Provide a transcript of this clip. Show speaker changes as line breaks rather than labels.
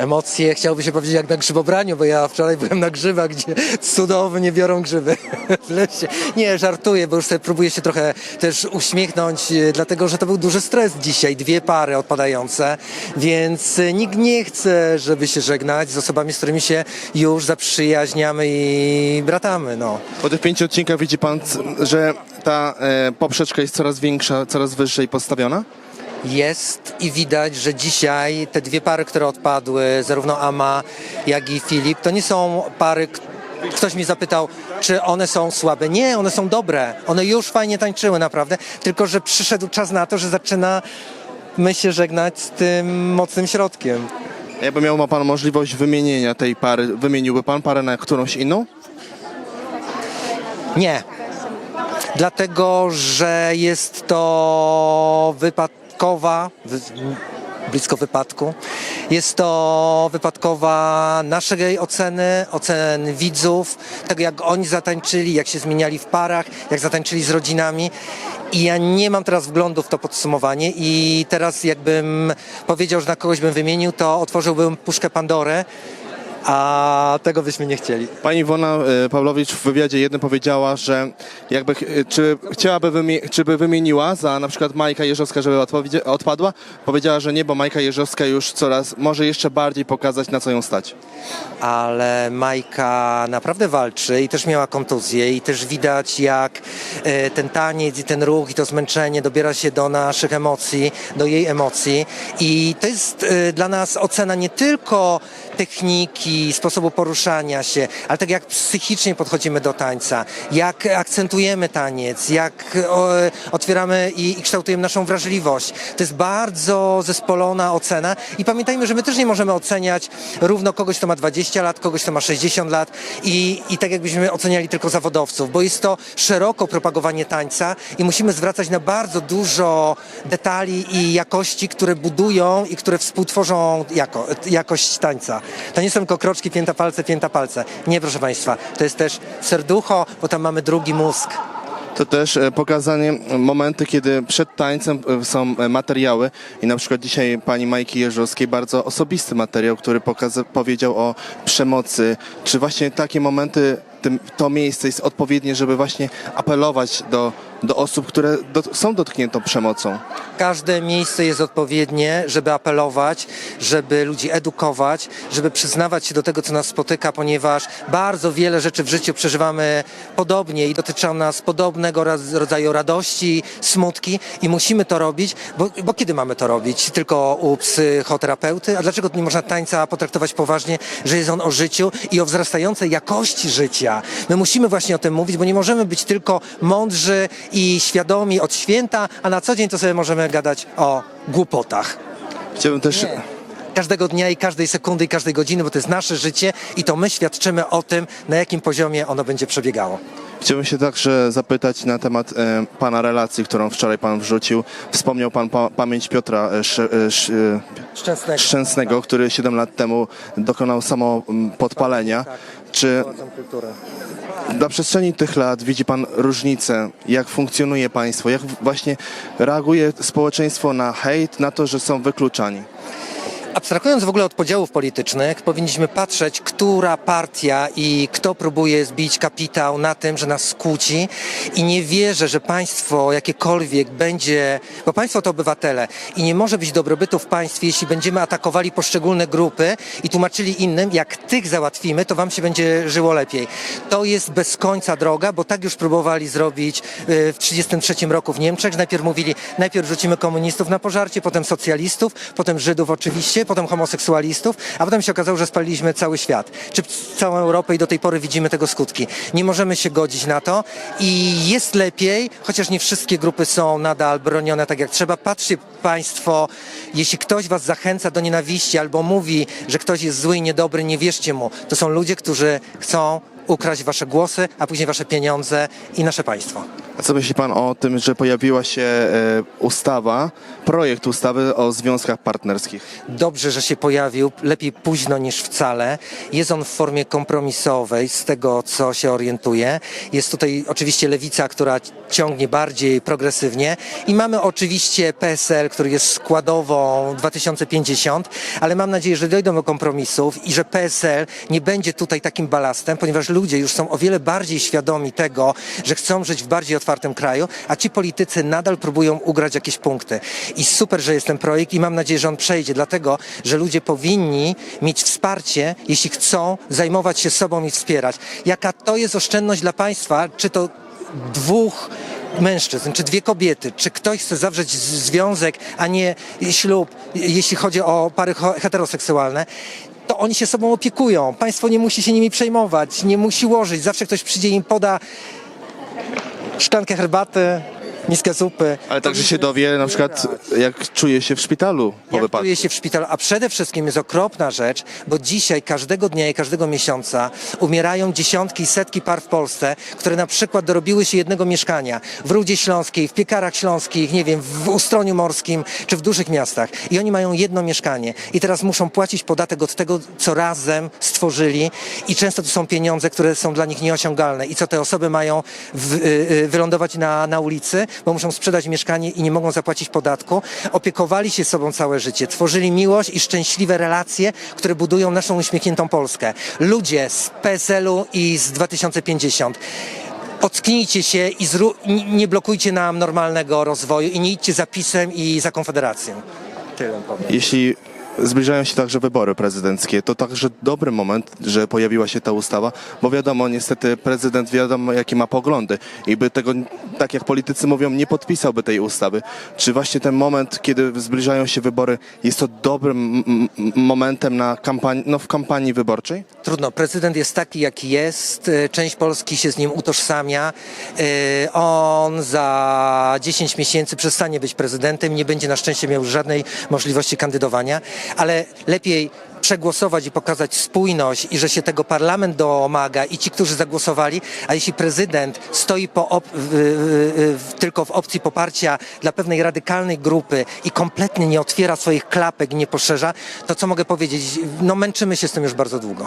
Emocje, chciałoby się powiedzieć jak na grzybobraniu, bo ja wczoraj byłem na grzybach, gdzie cudownie biorą grzyby w lesie. Nie, żartuję, bo już sobie próbuję się trochę też uśmiechnąć, e, dlatego że to był duży stres dzisiaj, dwie pary odpadające, więc e, nikt nie chce, żeby się żegnać z osobami, z którymi się już zaprzyjaźniamy i bratamy, no.
Po tych pięciu odcinkach widzi pan, że ta e, poprzeczka jest coraz większa, coraz wyżej postawiona?
Jest i widać, że dzisiaj te dwie pary, które odpadły, zarówno Ama, jak i Filip, to nie są pary. Ktoś mi zapytał, czy one są słabe. Nie, one są dobre. One już fajnie tańczyły, naprawdę. Tylko, że przyszedł czas na to, że zaczyna my się żegnać z tym mocnym środkiem.
Jakby miał ma pan możliwość wymienienia tej pary, wymieniłby pan parę na którąś inną?
Nie. Dlatego, że jest to wypadkowa, wy, blisko wypadku. Jest to wypadkowa naszej oceny, ocen widzów, tego jak oni zatańczyli, jak się zmieniali w parach, jak zatańczyli z rodzinami. I ja nie mam teraz wglądu w to podsumowanie i teraz jakbym powiedział, że na kogoś bym wymienił, to otworzyłbym puszkę Pandory, a tego byśmy nie chcieli.
Pani Iwona e, Pawlowicz w wywiadzie jednym powiedziała, że jakby, ch- e, czy chciałaby, wymie- czy by wymieniła za na przykład Majka Jeżowska, żeby odpowiedzi- odpadła? Powiedziała, że nie, bo Majka Jeżowska już coraz, może jeszcze bardziej pokazać, na co ją stać.
ale Majka naprawdę walczy i też miała kontuzję i też widać jak e, ten taniec i ten ruch i to zmęczenie dobiera się do naszych emocji, do jej emocji i to jest e, dla nas ocena nie tylko techniki, sposobu poruszania się, ale tak jak psychicznie podchodzimy do tańca, jak akcentujemy taniec, jak otwieramy i, i kształtujemy naszą wrażliwość. To jest bardzo zespolona ocena i pamiętajmy, że my też nie możemy oceniać równo kogoś, kto ma 20 lat, kogoś, kto ma 60 lat i, i tak jakbyśmy oceniali tylko zawodowców, bo jest to szeroko propagowanie tańca i musimy zwracać na bardzo dużo detali i jakości, które budują i które współtworzą jako, jakość tańca. To nie są tylko kroczki, pięta palce, pięta palce. Nie, proszę Państwa, to jest też serducho, bo tam mamy drugi mózg.
To też e, pokazanie momenty, kiedy przed tańcem e, są e, materiały i na przykład dzisiaj pani Majki Jeżowskiej bardzo osobisty materiał, który pokaza- powiedział o przemocy. Czy właśnie takie momenty, tym, to miejsce jest odpowiednie, żeby właśnie apelować do, do osób, które do, są dotknięte przemocą?
Każde miejsce jest odpowiednie, żeby apelować, żeby ludzi edukować, żeby przyznawać się do tego, co nas spotyka, ponieważ bardzo wiele rzeczy w życiu przeżywamy podobnie i dotyczą nas podobnego rodzaju radości, smutki i musimy to robić, bo, bo kiedy mamy to robić? Tylko u psychoterapeuty? A dlaczego nie można tańca potraktować poważnie, że jest on o życiu i o wzrastającej jakości życia? My musimy właśnie o tym mówić, bo nie możemy być tylko mądrzy i świadomi od święta, a na co dzień to sobie możemy gadać o głupotach.
Chciałbym też...
Nie. Każdego dnia i każdej sekundy i każdej godziny, bo to jest nasze życie i to my świadczymy o tym, na jakim poziomie ono będzie przebiegało.
Chciałbym się także zapytać na temat e, pana relacji, którą wczoraj pan wrzucił. Wspomniał pan pa, pamięć Piotra e, e, Sz, e,
Szczęsnego.
Szczęsnego, który 7 lat temu dokonał samopodpalenia. Czy
kulturę.
Na przestrzeni tych lat widzi pan różnicę, jak funkcjonuje państwo, jak właśnie reaguje społeczeństwo na hejt, na to, że są wykluczani?
Abstrahując w ogóle od podziałów politycznych, powinniśmy patrzeć, która partia i kto próbuje zbić kapitał na tym, że nas skłóci. I nie wierzę, że państwo jakiekolwiek będzie, bo państwo to obywatele i nie może być dobrobytu w państwie, jeśli będziemy atakowali poszczególne grupy i tłumaczyli innym, jak tych załatwimy, to wam się będzie żyło lepiej. To jest bez końca droga, bo tak już próbowali zrobić y, w 1933 roku w Niemczech, najpierw mówili, najpierw rzucimy komunistów na pożarcie, potem socjalistów, potem Żydów oczywiście, potem homoseksualistów, a potem się okazało, że spaliliśmy cały świat, czy całą Europę i do tej pory widzimy tego skutki. Nie możemy się godzić na to i jest lepiej, chociaż nie wszystkie grupy są nadal bronione tak jak trzeba. Patrzcie Państwo, jeśli ktoś Was zachęca do nienawiści albo mówi, że ktoś jest zły i niedobry, nie wierzcie mu. To są ludzie, którzy chcą ukraść Wasze głosy, a później Wasze pieniądze i nasze państwo.
A co myśli pan o tym, że pojawiła się e, ustawa, projekt ustawy o związkach partnerskich?
Dobrze, że się pojawił, lepiej późno niż wcale. Jest on w formie kompromisowej, z tego co się orientuję. Jest tutaj oczywiście lewica, która ciągnie bardziej progresywnie i mamy oczywiście PSL, który jest składową 2050, ale mam nadzieję, że dojdą do kompromisów i że PSL nie będzie tutaj takim balastem, ponieważ ludzie już są o wiele bardziej świadomi tego, że chcą żyć w bardziej otwartym kraju, a ci politycy nadal próbują ugrać jakieś punkty. I super, że jest ten projekt i mam nadzieję, że on przejdzie, dlatego, że ludzie powinni mieć wsparcie, jeśli chcą zajmować się sobą i wspierać. Jaka to jest oszczędność dla państwa, czy to dwóch mężczyzn, czy dwie kobiety, czy ktoś chce zawrzeć związek, a nie ślub, jeśli chodzi o pary heteroseksualne, to oni się sobą opiekują. Państwo nie musi się nimi przejmować, nie musi łożyć. Zawsze ktoś przyjdzie i im poda szklankę herbaty, miskę zupy.
Ale także się dowie na przykład, jak czuje się w szpitalu po
Jak
wypadku.
czuje się w szpitalu, a przede wszystkim jest okropna rzecz, bo dzisiaj, każdego dnia i każdego miesiąca umierają dziesiątki i setki par w Polsce, które na przykład dorobiły się jednego mieszkania w Rudzie Śląskiej, w Piekarach Śląskich, nie wiem, w Ustroniu Morskim czy w dużych miastach. I oni mają jedno mieszkanie i teraz muszą płacić podatek od tego, co razem stworzyli i często to są pieniądze, które są dla nich nieosiągalne. I co te osoby mają w, y, y, wylądować na, na ulicy, bo muszą sprzedać mieszkanie i nie mogą zapłacić podatku. Opiekowali się sobą całe życie, tworzyli miłość i szczęśliwe relacje, które budują naszą uśmiechniętą Polskę. Ludzie z PSL-u i z 2050. Ocknijcie się i nie blokujcie nam normalnego rozwoju i nie idźcie za PiSem i za Konfederacją. Tyle powiem.
Jeśli zbliżają się także wybory prezydenckie, to także dobry moment, że pojawiła się ta ustawa, bo wiadomo, niestety prezydent wiadomo, jakie ma poglądy i by tego, tak jak politycy mówią, nie podpisałby tej ustawy. Czy właśnie ten moment, kiedy zbliżają się wybory, jest to dobrym momentem na kampanii, no w kampanii wyborczej?
Trudno, prezydent jest taki, jaki jest. e, Część Polski się z nim utożsamia. E, On za 10 miesięcy przestanie być prezydentem, nie będzie na szczęście miał żadnej możliwości kandydowania, ale lepiej przegłosować i pokazać spójność i że się tego parlament domaga i ci, którzy zagłosowali, a jeśli prezydent stoi po w, w, tylko w opcji poparcia dla pewnej radykalnej grupy i kompletnie nie otwiera swoich klapek, nie poszerza, to co mogę powiedzieć? No męczymy się z tym już bardzo długo.